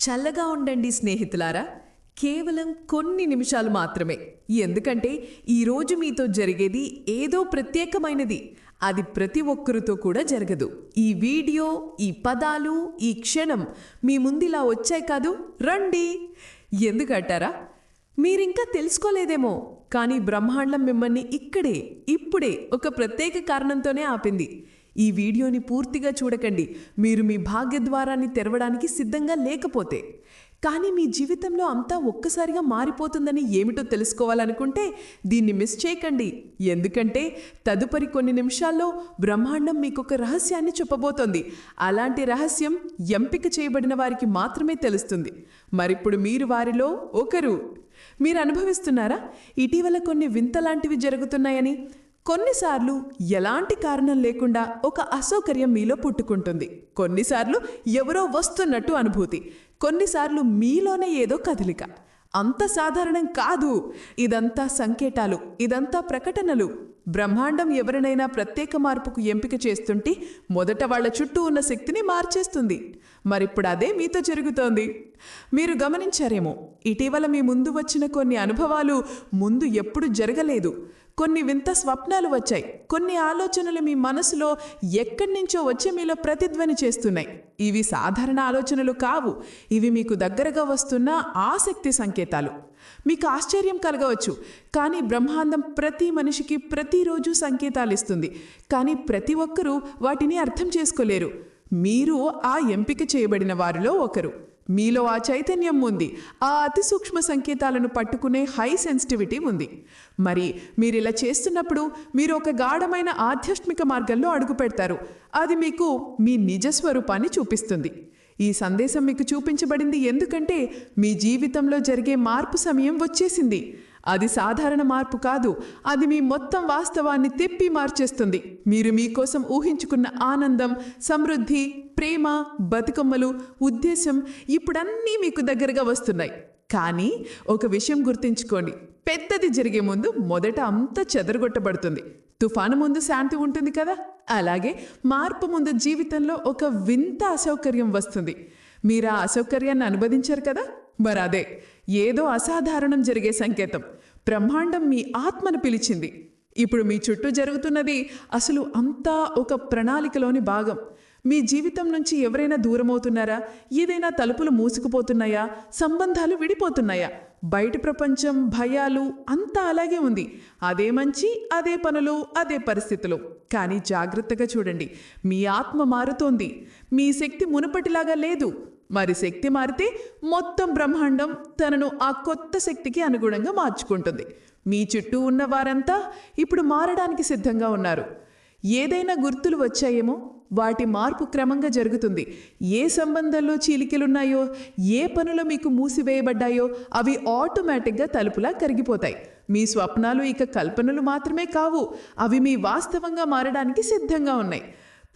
చల్లగా ఉండండి స్నేహితులారా. కేవలం కొన్ని నిమిషాలు మాత్రమే. ఎందుకంటే ఈరోజు మీతో జరిగేది ఏదో ప్రత్యేకమైనది. అది ప్రతి ఒక్కరితో కూడా జరగదు. ఈ వీడియో ఈ పదాలు ఈ క్షణం మీ ముందిలా వచ్చాయి కాదు. రండి. ఎందుకంటారా మీరింకా తెలుసుకోలేదేమో. కానీ బ్రహ్మాండం మిమ్మల్ని ఇక్కడే ఇప్పుడే ఒక ప్రత్యేక కారణంతోనే ఆపింది. ఈ వీడియోని పూర్తిగా చూడకండి. మీరు మీ భాగ్యద్వారాన్ని తెరవడానికి సిద్ధంగా లేకపోతే. కానీ మీ జీవితంలో అంతా ఒక్కసారిగా మారిపోతుందని ఏమిటో తెలుసుకోవాలనుకుంటే దీన్ని మిస్ చేయకండి. ఎందుకంటే తదుపరి కొన్ని నిమిషాల్లో బ్రహ్మాండం మీకు ఒక రహస్యాన్ని చెప్పబోతోంది. అలాంటి రహస్యం ఎంపిక చేయబడిన వారికి మాత్రమే తెలుస్తుంది. మరిప్పుడు మీరు వారిలో ఒకరు. మీరు అనుభవిస్తున్నారా? ఇటీవల కొన్ని వింతలాంటివి జరుగుతున్నాయని. కొన్నిసార్లు ఎలాంటి కారణం లేకుండా ఒక అసౌకర్యం మీలో పుట్టుకుంటుంది. కొన్నిసార్లు ఎవరో వస్తున్నట్టు అనుభూతి. కొన్నిసార్లు మీలోనే ఏదో కదలిక. అంత సాధారణం కాదు. ఇదంతా సంకేతాలు. ఇదంతా ప్రకటనలు. బ్రహ్మాండం ఎవరినైనా ప్రత్యేక మార్పుకు ఎంపిక చేస్తుంటే మొదట వాళ్ళ చుట్టూ ఉన్న శక్తిని మార్చేస్తుంది. మరిప్పుడు అదే మీతో జరుగుతోంది. మీరు గమనించారేమో ఇటీవల మీ ముందు వచ్చిన కొన్ని అనుభవాలు ముందు ఎప్పుడు జరగలేదు. కొన్ని వింత స్వప్నాలు వచ్చాయి. కొన్ని ఆలోచనలు మీ మనసులో ఎక్కడి నుంచో వచ్చి మీలో ప్రతిధ్వని చేస్తున్నాయి. ఇవి సాధారణ ఆలోచనలు కావు. ఇవి మీకు దగ్గరగా వస్తున్న ఆసక్తి సంకేతాలు. మీకు ఆశ్చర్యం కలగవచ్చు. కానీ బ్రహ్మాండం ప్రతి మనిషికి ప్రతిరోజు సంకేతాలు ఇస్తుంది. కానీ ప్రతి ఒక్కరూ వాటిని అర్థం చేసుకోలేరు. మీరు ఆ ఎంపిక చేయబడిన వారిలో ఒకరు. మీలో ఆ చైతన్యం ఉంది. ఆ అతి సూక్ష్మ సంకేతాలను పట్టుకునే హై సెన్సిటివిటీ ఉంది. మరి మీరు ఇలా చేస్తున్నప్పుడు మీరు ఒక గాఢమైన ఆధ్యాత్మిక మార్గంలో అడుగు పెడతారు. అది మీకు మీ నిజస్వరూపాన్ని చూపిస్తుంది. ఈ సందేశం మీకు చూపించబడింది ఎందుకంటే మీ జీవితంలో జరిగే మార్పు సమయం వచ్చేసింది. అది సాధారణ మార్పు కాదు. అది మీ మొత్తం వాస్తవాన్ని తిప్పి మార్చేస్తుంది. మీరు మీకోసం ఊహించుకున్న ఆనందం సమృద్ధి ప్రేమ బతుకమ్మలు ఉద్దేశం ఇప్పుడన్నీ మీకు దగ్గరగా వస్తున్నాయి. కానీ ఒక విషయం గుర్తుంచుకోండి. పెద్దది జరిగే ముందు మొదట అంతా చెదరగొట్టబడుతుంది. తుఫాను ముందు శాంతి ఉంటుంది కదా? అలాగే మార్పు ముందు జీవితంలో ఒక వింత అసౌకర్యం వస్తుంది. మీరు ఆ అసౌకర్యాన్ని అనుభవించారు కదా? మరి అదే ఏదో అసాధారణం జరిగే సంకేతం. బ్రహ్మాండం మీ ఆత్మను పిలిచింది. ఇప్పుడు మీ చుట్టూ జరుగుతున్నది అసలు అంతా ఒక ప్రణాళికలోని భాగం. మీ జీవితం నుంచి ఎవరైనా దూరమవుతున్నారా? ఏదైనా తలుపులు మూసుకుపోతున్నాయా? సంబంధాలు విడిపోతున్నాయా? బయట ప్రపంచం భయాలు అంతా అలాగే ఉంది. అదే మంచి అదే పనులు అదే పరిస్థితులు. కానీ జాగ్రత్తగా చూడండి మీ ఆత్మ మారుతోంది. మీ శక్తి మునుపటిలాగా లేదు. మరి శక్తి మారితే మొత్తం బ్రహ్మాండం తనను ఆ కొత్త శక్తికి అనుగుణంగా మార్చుకుంటుంది. మీ చుట్టూ ఉన్న వారంతా ఇప్పుడు మారడానికి సిద్ధంగా ఉన్నారు. ఏదైనా గుర్తులు వచ్చాయేమో? వాటి మార్పు క్రమంగా జరుగుతుంది. ఏ సంబంధాల్లో చీలికలున్నాయో? ఏ పనులు మీకు మూసివేయబడ్డాయో? అవి ఆటోమేటిక్గా తలుపులా కరిగిపోతాయి. మీ స్వప్నాలు ఇక కల్పనలు మాత్రమే కావు. అవి మీ వాస్తవంగా మారడానికి సిద్ధంగా ఉన్నాయి.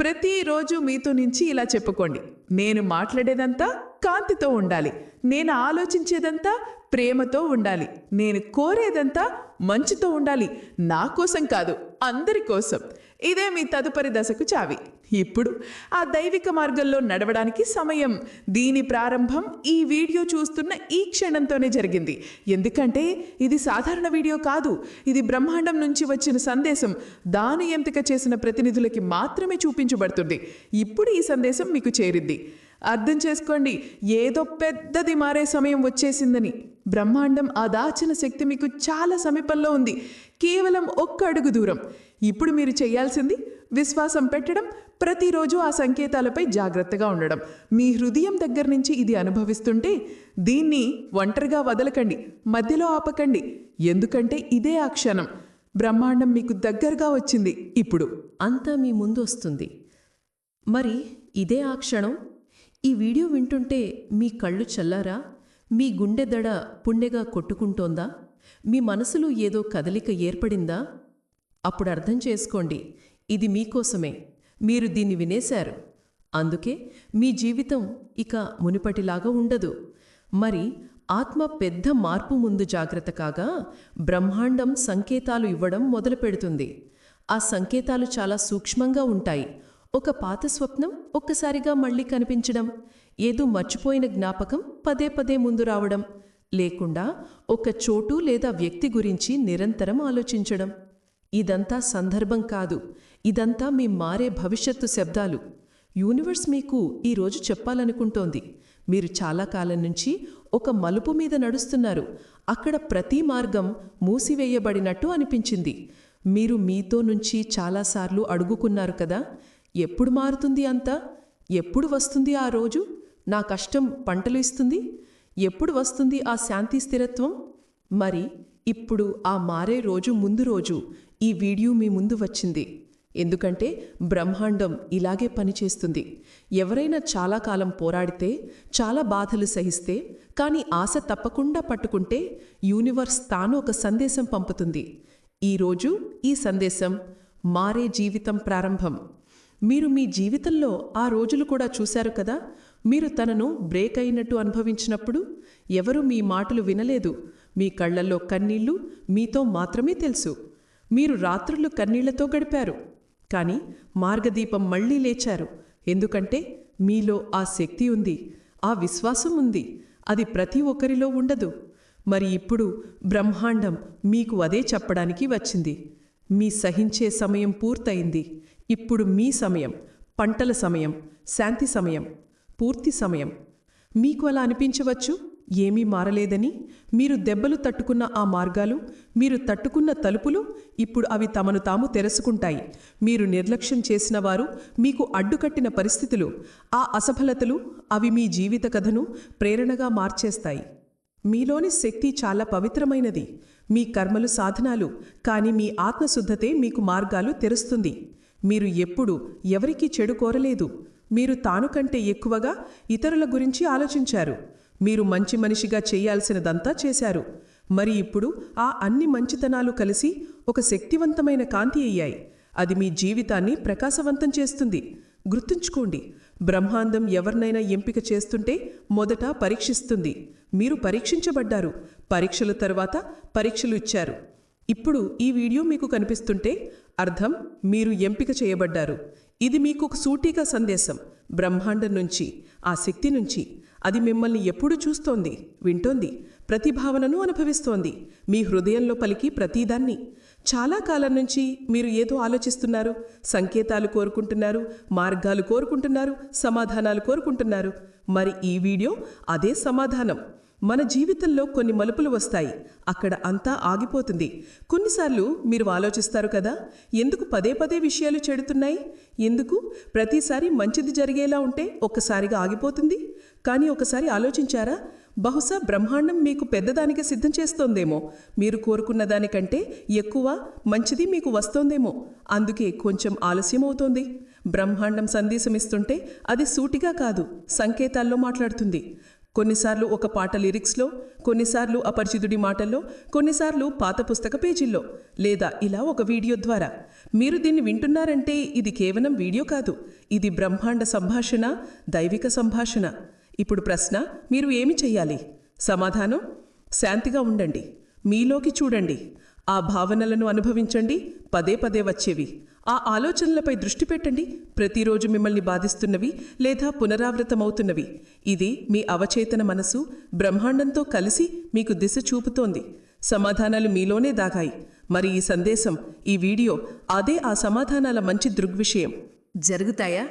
ప్రతిరోజు మీతో నుంచి ఇలా చెప్పుకోండి. నేను మాట్లాడేదంతా కాంతితో ఉండాలి. నేను ఆలోచించేదంతా ప్రేమతో ఉండాలి. నేను కోరేదంతా మంచుతో ఉండాలి. నా కోసం కాదు అందరి కోసం. ఇదే మీ తదుపరి దశకు చావి. ఇప్పుడు ఆ దైవిక మార్గంలో నడవడానికి సమయం. దీని ప్రారంభం ఈ వీడియో చూస్తున్న ఈ క్షణంతోనే జరిగింది. ఎందుకంటే ఇది సాధారణ వీడియో కాదు. ఇది బ్రహ్మాండం నుంచి వచ్చిన సందేశం. దాని ఎంపిక చేసిన ప్రతినిధులకి మాత్రమే చూపించబడుతుంది. ఇప్పుడు ఈ సందేశం మీకు చేరింది. అర్థం చేసుకోండి. ఏదో పెద్దది మారే సమయం వచ్చేసిందని. బ్రహ్మాండం ఆ దాచిన శక్తి మీకు చాలా సమీపంలో ఉంది. కేవలం ఒక్క అడుగు దూరం. ఇప్పుడు మీరు చేయాల్సింది విశ్వాసం పెట్టడం ప్రతిరోజు ఆ సంకేతాలపై జాగ్రత్తగా ఉండడం. మీ హృదయం దగ్గర నుంచి ఇది అనుభవిస్తుంటే దీన్ని ఒంటరిగా వదలకండి మధ్యలో ఆపకండి. ఎందుకంటే ఇదే ఆ క్షణం. బ్రహ్మాండం మీకు దగ్గరగా వచ్చింది. ఇప్పుడు అంతా మీ ముందు వస్తుంది. మరి ఇదే ఆ క్షణం? ఈ వీడియో వింటుంటే మీ కళ్ళు చల్లారా? మీ గుండె దడ పుణ్యగా కొట్టుకుంటోందా? మీ మనసులో ఏదో కదలిక ఏర్పడిందా? అప్పుడు అర్థం చేసుకోండి ఇది మీకోసమే. మీరు దీన్ని వినేశారు. అందుకే మీ జీవితం ఇక మునుపటిలాగా ఉండదు. మరి ఆత్మ పెద్ద మార్పు ముందు జాగ్రత్త కాగా బ్రహ్మాండం సంకేతాలు ఇవ్వడం మొదలుపెడుతుంది. ఆ సంకేతాలు చాలా సూక్ష్మంగా ఉంటాయి. ఒక పాత స్వప్నం ఒక్కసారిగా మళ్ళీ కనిపించడం ఏదో మర్చిపోయిన జ్ఞాపకం పదే పదే ముందు రావడం లేకుండా ఒక చోటు లేదా వ్యక్తి గురించి నిరంతరం ఆలోచించడం. ఇదంతా సందర్భం కాదు ఇదంతా మీ మారే భవిష్యత్తు శబ్దాలు. యూనివర్స్ మీకు ఈరోజు చెప్పాలనుకుంటోంది. మీరు చాలా కాలం నుంచి ఒక మలుపు మీద నడుస్తున్నారు. అక్కడ ప్రతి మార్గం మూసివేయబడినట్టు అనిపించింది. మీరు మీతో నుంచి చాలాసార్లు అడుగుకున్నారు కదా? ఎప్పుడు మారుతుంది అంతా? ఎప్పుడు వస్తుంది ఆ రోజు? నా కష్టం పంటలు ఇస్తుంది. ఎప్పుడు వస్తుంది ఆ శాంతి స్థిరత్వం? మరి ఇప్పుడు ఆ మారే రోజు ముందు రోజు ఈ వీడియో మీ ముందు వచ్చింది. ఎందుకంటే బ్రహ్మాండం ఇలాగే పనిచేస్తుంది. ఎవరైనా చాలా కాలం పోరాడితే చాలా బాధలు సహిస్తే కానీ ఆశ తప్పకుండా పట్టుకుంటే యూనివర్స్ తాను ఒక సందేశం పంపుతుంది. ఈరోజు ఈ సందేశం మారే జీవితం ప్రారంభం. మీరు మీ జీవితంలో ఆ రోజులు కూడా చూశారు కదా? మీరు తనను బ్రేక్ అయినట్టు అనుభవించినప్పుడు ఎవరు మీ మాటలు వినలేదు. మీ కళ్ళల్లో కన్నీళ్ళు మీతో మాత్రమే తెలుసు. మీరు రాత్రులు కన్నీళ్ళతో గడిపారు. కానీ మార్గదీపం మళ్ళీ లేచారు. ఎందుకంటే మీలో ఆ శక్తి ఉంది. ఆ విశ్వాసం ఉంది. అది ప్రతి ఒక్కరిలో ఉండదు. మరి ఇప్పుడు బ్రహ్మాండం మీకు అదే చెప్పడానికి వచ్చింది. మీ సహించే సమయం పూర్తయింది. ఇప్పుడు మీ సమయం పంటల సమయం శాంతి సమయం పూర్తి సమయం. మీకు అలా అనిపించవచ్చు? ఏమీ మారలేదని? మీరు దెబ్బలు తట్టుకున్న ఆ మార్గాలు మీరు తట్టుకున్న తలుపులు ఇప్పుడు అవి తమను తాము తెరుచుకుంటాయి మీరు నిర్లక్ష్యం చేసిన వారు మీకు అడ్డుకట్టిన పరిస్థితులు ఆ అసఫలతలు అవి మీ జీవిత కథను ప్రేరణగా మార్చేస్తాయి. మీలోని శక్తి చాలా పవిత్రమైనది. మీ కర్మలు సాధనాలు కానీ మీ ఆత్మశుద్ధతే మీకు మార్గాలు తెరుస్తుంది. మీరు ఎప్పుడు ఎవరికీ చెడు కోరలేదు. మీరు తాను కంటే ఎక్కువగా ఇతరుల గురించి ఆలోచించారు. మీరు మంచి మనిషిగా చేయాల్సినదంతా చేశారు. మరి ఇప్పుడు ఆ అన్ని మంచితనాలు కలిసి ఒక శక్తివంతమైన కాంతి అయ్యాయి. అది మీ జీవితాన్ని ప్రకాశవంతం చేస్తుంది. గుర్తుంచుకోండి బ్రహ్మాండం ఎవరినైనా ఎంపిక చేస్తుంటే మొదట పరీక్షిస్తుంది. మీరు పరీక్షించబడ్డారు. పరీక్షల తర్వాత పరీక్షలు ఇచ్చారు. ఇప్పుడు ఈ వీడియో మీకు కనిపిస్తుంటే అర్థం మీరు ఎంపిక చేయబడ్డారు. ఇది మీకు ఒక సూటిగా సందేశం. బ్రహ్మాండం నుంచి ఆ శక్తి నుంచి. అది మిమ్మల్ని ఎప్పుడు చూస్తోంది వింటోంది ప్రతి భావనను అనుభవిస్తోంది. మీ హృదయంలో పలికి ప్రతిదాన్ని. చాలా కాలం నుంచి మీరు ఏదో ఆలోచిస్తున్నారు సంకేతాలు కోరుకుంటున్నారు మార్గాలు కోరుకుంటున్నారు సమాధానాలు కోరుకుంటున్నారు. మరి ఈ వీడియో అదే సమాధానం. మన జీవితంలో కొన్ని మలుపులు వస్తాయి. అక్కడ అంతా ఆగిపోతుంది. కొన్నిసార్లు మీరు ఆలోచిస్తారు కదా ఎందుకు పదే పదే విషయాలు చెడుతున్నాయి? ఎందుకు ప్రతిసారి మంచిది జరిగేలా ఉంటే ఒక్కసారిగా ఆగిపోతుంది? కానీ ఒకసారి ఆలోచించారా? బహుశా బ్రహ్మాండం మీకు పెద్దదానికి సిద్ధం చేస్తోందేమో. మీరు కోరుకున్న దానికంటే ఎక్కువ మంచిది మీకు వస్తోందేమో. అందుకే కొంచెం ఆలస్యం అవుతోంది. బ్రహ్మాండం సందేశం ఇస్తుంటే అది సూటిగా కాదు సంకేతాల్లో మాట్లాడుతుంది. కొన్నిసార్లు ఒక పాట లిరిక్స్లో కొన్నిసార్లు అపరిచితుడి మాటల్లో కొన్నిసార్లు పాత పుస్తక పేజీల్లో లేదా ఇలా ఒక వీడియో ద్వారా. మీరు దీన్ని వింటున్నారంటే ఇది కేవలం వీడియో కాదు ఇది బ్రహ్మాండ సంభాషణ దైవిక సంభాషణ. ఇప్పుడు ప్రశ్న మీరు ఏమి చెయ్యాలి? సమాధానం? శాంతిగా ఉండండి. మీలోకి చూడండి. ఆ భావనలను అనుభవించండి. పదే పదే వచ్చేవి. ఆ ఆలోచనలపై దృష్టి పెట్టండి. ప్రతిరోజు మిమ్మల్ని బాధిస్తున్నవి లేదా పునరావృతమవుతున్నవి. ఇది మీ అవచేతన మనసు బ్రహ్మాండంతో కలిసి మీకు దిశ చూపుతోంది. సమాధానాలు మీలోనే దాగాయి. మరి ఈ సందేశం ఈ వీడియో అదే ఆ సమాధానాల మంచి దృగ్విషయం జరుగుతాయా?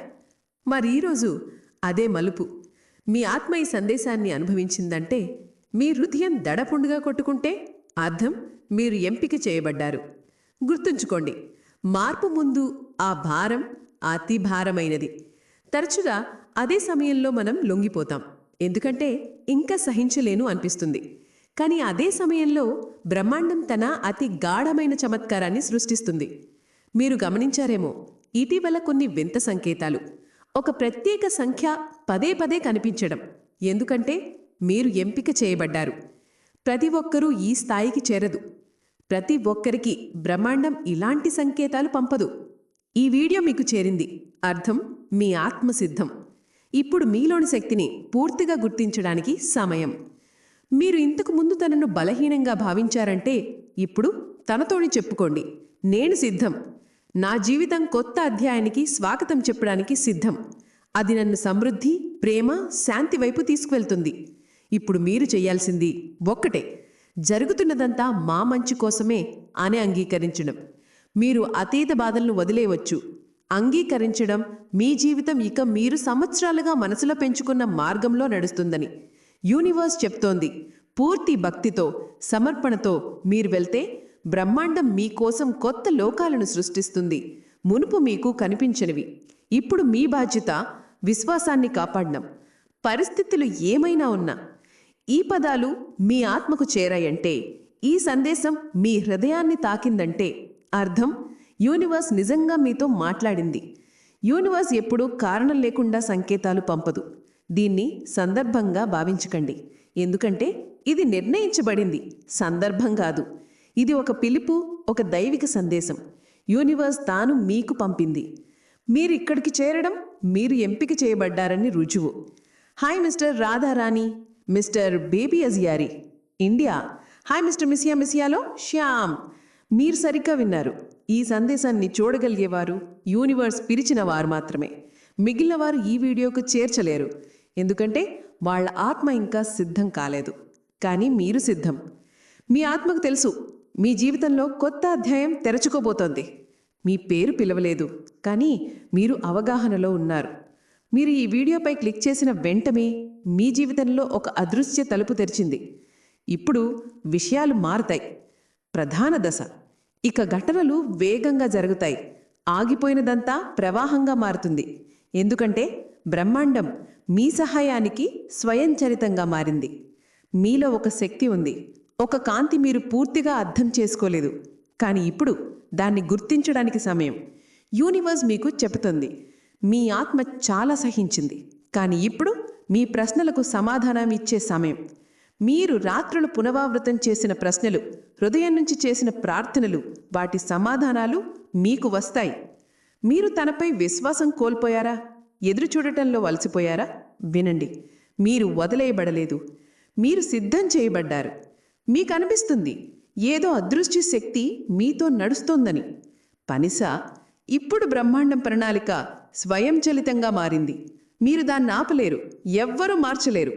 మరి ఈరోజు అదే మలుపు. మీ ఆత్మ ఈ సందేశాన్ని అనుభవించిందంటే మీ హృదయం దడపుండుగా కొట్టుకుంటే అర్థం మీరు ఎంపిక చేయబడ్డారు. గుర్తుంచుకోండి మార్పు ముందు ఆ భారం అతి భారమైనది. తరచుగా అదే సమయంలో మనం లొంగిపోతాం. ఎందుకంటే ఇంకా సహించలేను అనిపిస్తుంది. కానీ అదే సమయంలో బ్రహ్మాండం తన అతి గాఢమైన చమత్కారాన్ని సృష్టిస్తుంది. మీరు గమనించారేమో ఇటీవల కొన్ని వింత సంకేతాలు. ఒక ప్రత్యేక సంఖ్య పదే పదే కనిపించడం. ఎందుకంటే మీరు ఎంపిక చేయబడ్డారు. ప్రతి ఒక్కరూ ఈ స్థాయికి చేరదు. ప్రతి ఒక్కరికి బ్రహ్మాండం ఇలాంటి సంకేతాలు పంపదు. ఈ వీడియో మీకు చేరింది. అర్థం? మీ ఆత్మ సిద్ధం ఇప్పుడు మీలోని శక్తిని పూర్తిగా గుర్తించడానికి సమయం. మీరు ఇంతకు ముందు తనను బలహీనంగా భావించారంటే ఇప్పుడు తనతోని చెప్పుకోండి. నేను సిద్ధం. నా జీవితం కొత్త అధ్యాయానికి స్వాగతం చెప్పడానికి సిద్ధం. అది నన్ను సమృద్ధి ప్రేమ శాంతి వైపు తీసుకువెళ్తుంది. ఇప్పుడు మీరు చేయాల్సింది ఒక్కటే. జరుగుతున్నదంతా మా మంచి కోసమే అని అంగీకరించడం. మీరు అతీత బాధలను వదిలేయవచ్చు. అంగీకరించడం మీ జీవితం ఇక మీరు సంవత్సరాలుగా మనసులో పెంచుకున్న మార్గంలో నడుస్తుందని యూనివర్స్ చెప్తోంది. పూర్తి భక్తితో సమర్పణతో మీరు వెళ్తే బ్రహ్మాండం మీకోసం కొత్త లోకాలను సృష్టిస్తుంది. మునుపు మీకు కనిపించనివి. ఇప్పుడు మీ బాధ్యత విశ్వాసాన్ని కాపాడడం. పరిస్థితులు ఏమైనా ఉన్నా ఈ పదాలు మీ ఆత్మకు చేరాయంటే ఈ సందేశం మీ హృదయాన్ని తాకిందంటే అర్థం యూనివర్స్ నిజంగా మీతో మాట్లాడింది. యూనివర్స్ ఎప్పుడూ కారణం లేకుండా సంకేతాలు పంపదు. దీన్ని సందర్భంగా భావించకండి. ఎందుకంటే ఇది నిర్ణయించబడింది. సందర్భం కాదు. ఇది ఒక పిలుపు ఒక దైవిక సందేశం. యూనివర్స్ తాను మీకు పంపింది. మీరు ఇక్కడికి చేరడం మీరు ఎంపిక చేయబడ్డారని రుజువు. Hi mister Radharani. Mister baby అజియారి India. Hi mister మిసియా మిసియాలో శ్యామ్. మీరు సరిగ్గా విన్నారు. ఈ సందేశాన్ని చూడగలిగేవారు యూనివర్స్ పిలిచిన వారు మాత్రమే. మిగిలిన వారు ఈ వీడియోకు చేర్చలేరు. ఎందుకంటే వాళ్ళ ఆత్మ ఇంకా సిద్ధం కాలేదు. కానీ మీరు సిద్ధం. మీ ఆత్మకు తెలుసు మీ జీవితంలో కొత్త అధ్యాయం తెరచుకోబోతోంది. మీ పేరు పిలవలేదు కానీ మీరు అవగాహనలో ఉన్నారు. మీరు ఈ వీడియోపై క్లిక్ చేసిన వెంటనే మీ జీవితంలో ఒక అదృశ్య తలుపు తెరిచింది. ఇప్పుడు విషయాలు మారుతాయి. ప్రధాన దశ. ఇక ఘటనలు వేగంగా జరుగుతాయి. ఆగిపోయినదంతా ప్రవాహంగా మారుతుంది. ఎందుకంటే బ్రహ్మాండం మీ సహాయానికి స్వయంచరితంగా మారింది. మీలో ఒక శక్తి ఉంది. ఒక కాంతి మీరు పూర్తిగా అర్థం చేసుకోలేదు. కానీ ఇప్పుడు దాన్ని గుర్తించడానికి సమయం. యూనివర్స్ మీకు చెబుతుంది. మీ ఆత్మ చాలా సహించింది. కానీ ఇప్పుడు మీ ప్రశ్నలకు సమాధానం ఇచ్చే సమయం. మీరు రాత్రులు పునరావృతం చేసిన ప్రశ్నలు హృదయం నుంచి చేసిన ప్రార్థనలు వాటి సమాధానాలు మీకు వస్తాయి. మీరు తనపై విశ్వాసం కోల్పోయారా? ఎదురు చూడటంలో వలసిపోయారా వినండి. మీరు వదిలేయబడలేదు. మీరు సిద్ధం చేయబడ్డారు. మీకు అనిపిస్తుంది ఏదో అదృశ్య శక్తి మీతో నడుస్తోందని. పనిసా ఇప్పుడు బ్రహ్మాండం ప్రణాళిక స్వయంచలితంగా మారింది. మీరు దాన్ని ఆపలేరు. ఎవ్వరూ మార్చలేరు.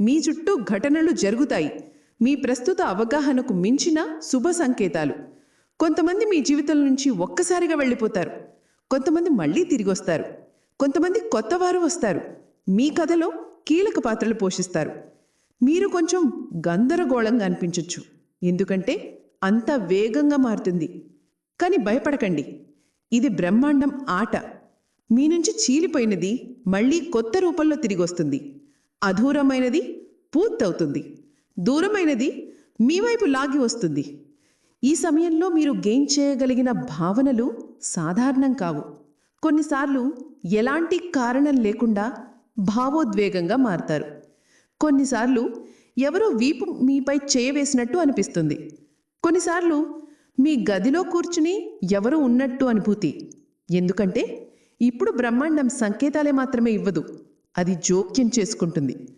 మీ చుట్టూ ఘటనలు జరుగుతాయి. మీ ప్రస్తుత అవగాహనకు మించిన శుభ సంకేతాలు. కొంతమంది మీ జీవితం నుంచి ఒక్కసారిగా వెళ్ళిపోతారు. కొంతమంది మళ్ళీ తిరిగి వస్తారు. కొంతమంది కొత్తవారు వస్తారు. మీ కథలో కీలక పాత్రలు పోషిస్తారు. మీరు కొంచెం గందరగోళంగా అనిపించవచ్చు ఎందుకంటే అంత వేగంగా మారుతుంది. కానీ భయపడకండి. ఇది బ్రహ్మాండం ఆట. మీ నుంచి చీలిపోయినది మళ్ళీ కొత్త రూపంలో తిరిగి వస్తుంది అధూరమైనది పూర్తవుతుంది. దూరమైనది మీ వైపు లాగి వస్తుంది. ఈ సమయంలో మీరు గెయిన్ చేయగలిగిన భావనలు సాధారణం కావు. కొన్నిసార్లు ఎలాంటి కారణం లేకుండా భావోద్వేగంగా మారతారు. కొన్నిసార్లు ఎవరో వీపు మీపై చేయవేసినట్టు అనిపిస్తుంది. కొన్నిసార్లు మీ గదిలో కూర్చుని ఎవరో ఉన్నట్టు అనుభూతి. ఎందుకంటే ఇప్పుడు బ్రహ్మాండం సంకేతాలే మాత్రమే ఇవ్వదు. అది జోక్యం చేసుకుంటుంది.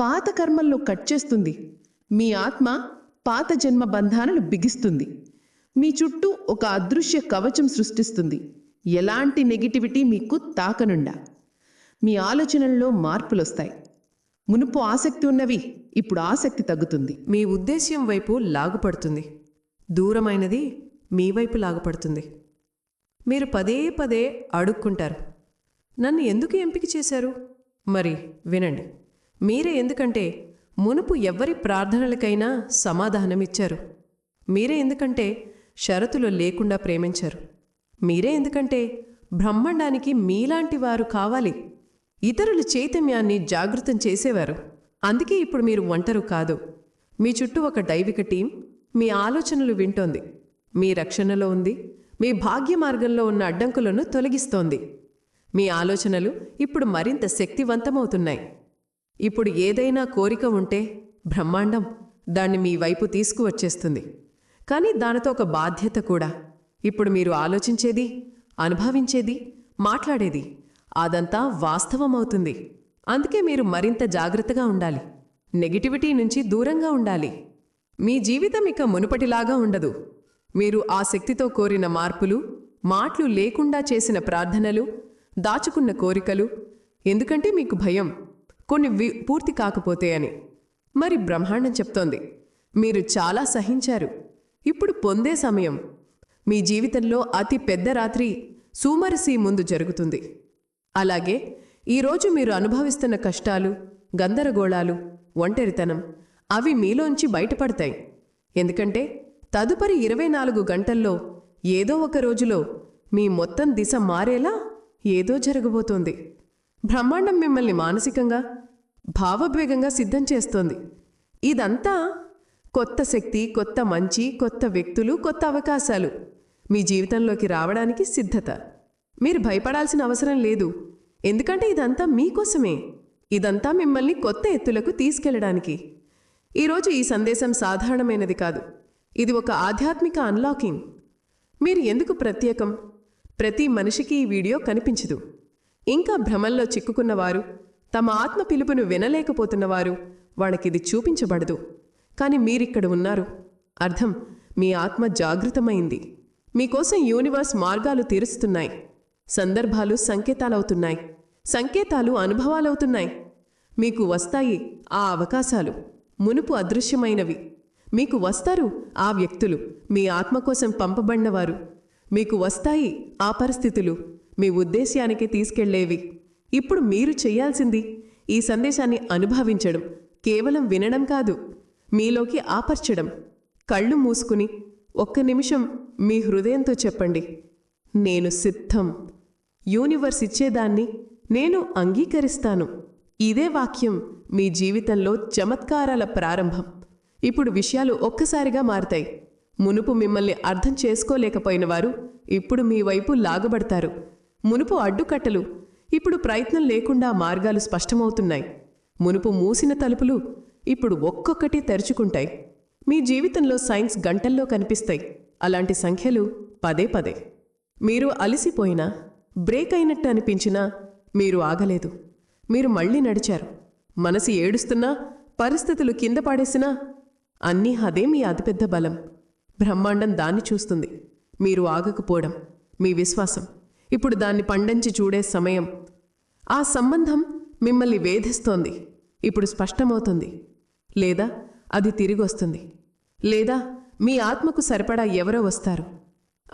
పాత కర్మల్లో కట్ చేస్తుంది. మీ ఆత్మ పాత జన్మ బంధాలను బిగిస్తుంది. మీ చుట్టూ ఒక అదృశ్య కవచం సృష్టిస్తుంది. ఎలాంటి నెగిటివిటీ మీకు తాకనుండా. మీ ఆలోచనల్లో మార్పులొస్తాయి. మునుపు ఆసక్తి ఉన్నవి ఇప్పుడు ఆసక్తి తగ్గుతుంది. మీ ఉద్దేశ్యం వైపు లాగుపడుతుంది. దూరమైనది మీ వైపు లాగుపడుతుంది. మీరు పదే పదే అడుక్కుంటారు. నన్ను ఎందుకు ఎంపిక చేశారు? మరి వినండి. మీరే ఎందుకంటే మునుపు ఎవ్వరి ప్రార్థనలకైనా సమాధానమిచ్చారు. మీరే ఎందుకంటే షరతులు లేకుండా ప్రేమించారు. మీరే ఎందుకంటే బ్రహ్మాండానికి మీలాంటి వారు కావాలి. ఇతరుల చైతన్యాన్ని జాగృతం చేసేవారు. అందుకే ఇప్పుడు మీరు ఒంటరు కాదు. మీ చుట్టూ ఒక దైవిక టీం మీ ఆలోచనలు వింటోంది. మీ రక్షణలో ఉంది. మీ భాగ్య మార్గంలో ఉన్న అడ్డంకులను తొలగిస్తోంది. మీ ఆలోచనలు ఇప్పుడు మరింత శక్తివంతమవుతున్నాయి. ఇప్పుడు ఏదైనా కోరిక ఉంటే బ్రహ్మాండం దాన్ని మీ వైపు తీసుకువచ్చేస్తుంది. కానీ దానితో ఒక బాధ్యత కూడా. ఇప్పుడు మీరు ఆలోచించేది అనుభవించేది మాట్లాడేది అదంతా వాస్తవమవుతుంది. అందుకే మీరు మరింత జాగ్రత్తగా ఉండాలి. నెగిటివిటీ నుంచి దూరంగా ఉండాలి. మీ జీవితం ఇక మునుపటిలాగా ఉండదు. మీరు ఆ శక్తితో కోరిన మార్పులు మాటలు లేకుండా చేసిన ప్రార్థనలు దాచుకున్న కోరికలు ఎందుకంటే మీకు భయం కొన్ని వి- పూర్తి కాకపోతే అని. మరి బ్రహ్మాండం చెప్తోంది మీరు చాలా సహించారు. ఇప్పుడు పొందే సమయం మీ జీవితంలో అతి పెద్ద రాత్రి సూమరసి ముందు జరుగుతుంది. అలాగే ఈరోజు మీరు అనుభవిస్తున్న కష్టాలు గందరగోళాలు ఒంటరితనం అవి మీలోంచి బయటపడతాయి. ఎందుకంటే తదుపరి ఇరవై నాలుగు గంటల్లో ఏదో ఒక రోజులో మీ మొత్తం దిశ మారేలా ఏదో జరగబోతోంది. బ్రహ్మాండం మిమ్మల్ని మానసికంగా భావోద్వేగంగా సిద్ధం చేస్తోంది. ఇదంతా కొత్త శక్తి కొత్త మంచి కొత్త వ్యక్తులు కొత్త అవకాశాలు మీ జీవితంలోకి రావడానికి సిద్ధత. మీరు భయపడాల్సిన అవసరం లేదు. ఎందుకంటే ఇదంతా మీకోసమే. ఇదంతా మిమ్మల్ని కొత్త ఎత్తులకు తీసుకెళ్ళడానికి ఈరోజు ఈ సందేశం సాధారణమైనది కాదు. ఇది ఒక ఆధ్యాత్మిక అన్లాకింగ్ మీరు ఎందుకు ప్రత్యేకం? ప్రతి మనిషికి ఈ వీడియో కనిపించదు. ఇంకా భ్రమల్లో చిక్కుకున్నవారు తమ ఆత్మ పిలుపును వినలేకపోతున్నవారు వాళ్ళకిది చూపించబడదు. కానీ మీరిక్కడ ఉన్నారు. అర్థం మీ ఆత్మ జాగృతమైంది. మీకోసం యూనివర్స్ మార్గాలు తీరుస్తున్నాయి. సందర్భాలు సంకేతాలవుతున్నాయి. సంకేతాలు అనుభవాలవుతున్నాయి. మీకు వస్తాయి ఆ అవకాశాలు. మునుపు అదృశ్యమైనవి. మీకు వస్తారు ఆ వ్యక్తులు. మీ ఆత్మ కోసం పంపబడినవారు. మీకు వస్తాయి ఆ పరిస్థితులు. మీ ఉద్దేశ్యానికి తీసుకెళ్ళేవి. ఇప్పుడు మీరు చేయాల్సింది ఈ సందేశాన్ని అనుభవించడం. కేవలం వినడం కాదు. మీలోకి ఆపర్చడం. కళ్ళు మూసుకుని ఒక్క నిమిషం మీ హృదయంతో చెప్పండి. నేను సిద్ధం. యూనివర్స్ ఇచ్చేదాన్ని నేను అంగీకరిస్తాను. ఇదే వాక్యం మీ జీవితంలో చమత్కారాల ప్రారంభం. ఇప్పుడు విషయాలు ఒక్కసారిగా మారతాయి. మునుపు మిమ్మల్ని అర్థం చేసుకోలేకపోయిన వారు ఇప్పుడు మీ వైపు లాగబడతారు. మునుపు అడ్డుకట్టలు ఇప్పుడు ప్రయత్నం లేకుండా మార్గాలు స్పష్టమవుతున్నాయి. మునుపు మూసిన తలుపులు ఇప్పుడు ఒక్కొక్కటి తెరుచుకుంటాయి. మీ జీవితంలో సైన్స్ గంటల్లో కనిపిస్తాయి. అలాంటి సంఖ్యలు పదే పదే. మీరు అలసిపోయినా బ్రేక్ అయినట్టు అనిపించినా మీరు ఆగలేదు. మీరు మళ్ళీ నడిచారు. మనసు ఏడుస్తున్నా పరిస్థితులు కింద పాడేసినా అన్నీ అదే మీ అతిపెద్ద బలం. బ్రహ్మాండం దాన్ని చూస్తుంది. మీరు ఆగకపోవడం మీ విశ్వాసం. ఇప్పుడు దాన్ని పండించి చూడే సమయం. ఆ సంబంధం మిమ్మల్ని వేధిస్తోంది. ఇప్పుడు స్పష్టమవుతుంది. లేదా అది తిరిగి వస్తుంది లేదా మీ ఆత్మకు సరిపడా ఎవరో వస్తారు.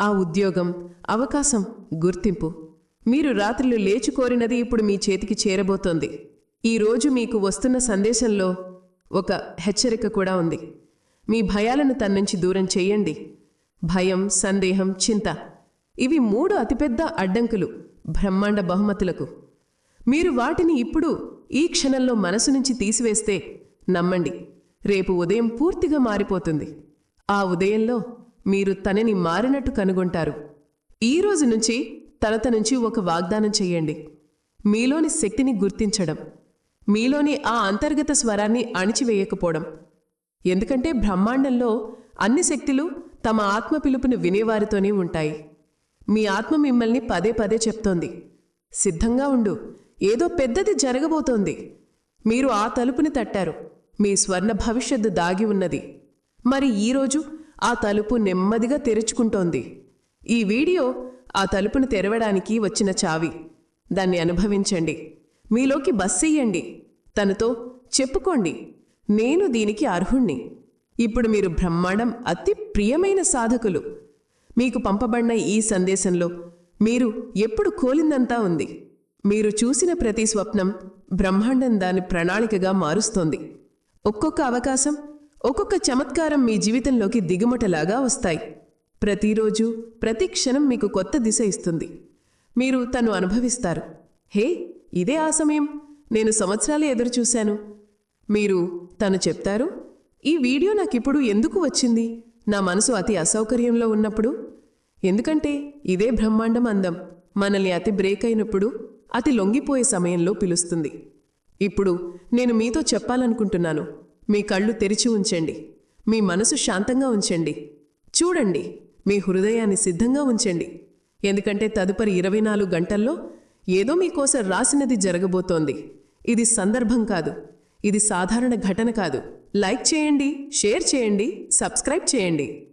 ఆ ఉద్యోగం అవకాశం గుర్తింపు. మీరు రాత్రులు లేచి కోరినది ఇప్పుడు మీ చేతికి చేరబోతోంది. ఈరోజు మీకు వస్తున్న సందేశంలో ఒక హెచ్చరిక కూడా ఉంది. మీ భయాలను తన్నుంచి దూరం చేయండి. భయం సందేహం చింత ఇవి మూడు అతిపెద్ద అడ్డంకులు బ్రహ్మాండ బహుమతులకు. మీరు వాటిని ఇప్పుడు ఈ క్షణంలో మనసు నుంచి తీసివేస్తే నమ్మండి రేపు ఉదయం పూర్తిగా మారిపోతుంది. ఆ ఉదయంలో మీరు తనని మారినట్టు కనుగొంటారు. ఈ రోజు నుంచి తనత నుంచి ఒక వాగ్దానం చెయ్యండి మీలోని శక్తిని గుర్తించడం. మీలోని ఆ అంతర్గత స్వరాన్ని అణిచివేయకపోవడం. ఎందుకంటే బ్రహ్మాండంలో అన్ని శక్తులు తమ ఆత్మ పిలుపును వినేవారితోనే ఉంటాయి. మీ ఆత్మ మిమ్మల్ని పదే పదే చెప్తోంది. సిద్ధంగా ఉండు. ఏదో పెద్దది జరగబోతోంది. మీరు ఆ తలుపుని తట్టారు. మీ స్వర్ణ భవిష్యత్తు దాగి ఉన్నది. మరి ఈరోజు ఆ తలుపు నెమ్మదిగా తెరుచుకుంటోంది. ఈ వీడియో ఆ తలుపును తెరవడానికి వచ్చిన చావి. దాన్ని అనుభవించండి. మీలోకి బస్సెయ్యండి. తనతో చెప్పుకోండి. నేను దీనికి అర్హుణ్ణి. ఇప్పుడు మీరు బ్రహ్మాండం అతి ప్రియమైన సాధకులు. మీకు పంపబడిన ఈ సందేశంలో మీరు ఎప్పుడు కోలిందంతా ఉంది. మీరు చూసిన ప్రతి స్వప్నం బ్రహ్మాండం దాని ప్రణాళికగా మారుస్తోంది. ఒక్కొక్క అవకాశం ఒక్కొక్క చమత్కారం మీ జీవితంలోకి దిగుమటలాగా వస్తాయి. ప్రతిరోజు ప్రతి క్షణం మీకు కొత్త దిశ ఇస్తుంది. మీరు తను అనుభవిస్తారు. హే ఇదే ఆ సమయం నేను సంవత్సరాలు ఎదురుచూశాను మీరు తను చెప్తారు? ఈ వీడియో నాకిప్పుడు ఎందుకు వచ్చింది? నా మనసు అతి అసౌకర్యంలో ఉన్నప్పుడు? ఎందుకంటే ఇదే బ్రహ్మాండం అందం. మనల్ని అతి బ్రేక్ అయినప్పుడు అతి లొంగిపోయే సమయంలో పిలుస్తుంది. ఇప్పుడు నేను మీతో చెప్పాలనుకుంటున్నాను. మీ కళ్ళు తెరిచి ఉంచండి. మీ మనసు శాంతంగా ఉంచండి. చూడండి. మీ హృదయాన్ని సిద్ధంగా ఉంచండి. ఎందుకంటే తదుపరి ఇరవై నాలుగు గంటల్లో ఏదో మీకోసం రాసినది జరగబోతోంది. ఇది సందర్భం కాదు. ఇది సాధారణ ఘటన కాదు. లైక్ చేయండి షేర్ చేయండి సబ్స్క్రైబ్ చేయండి.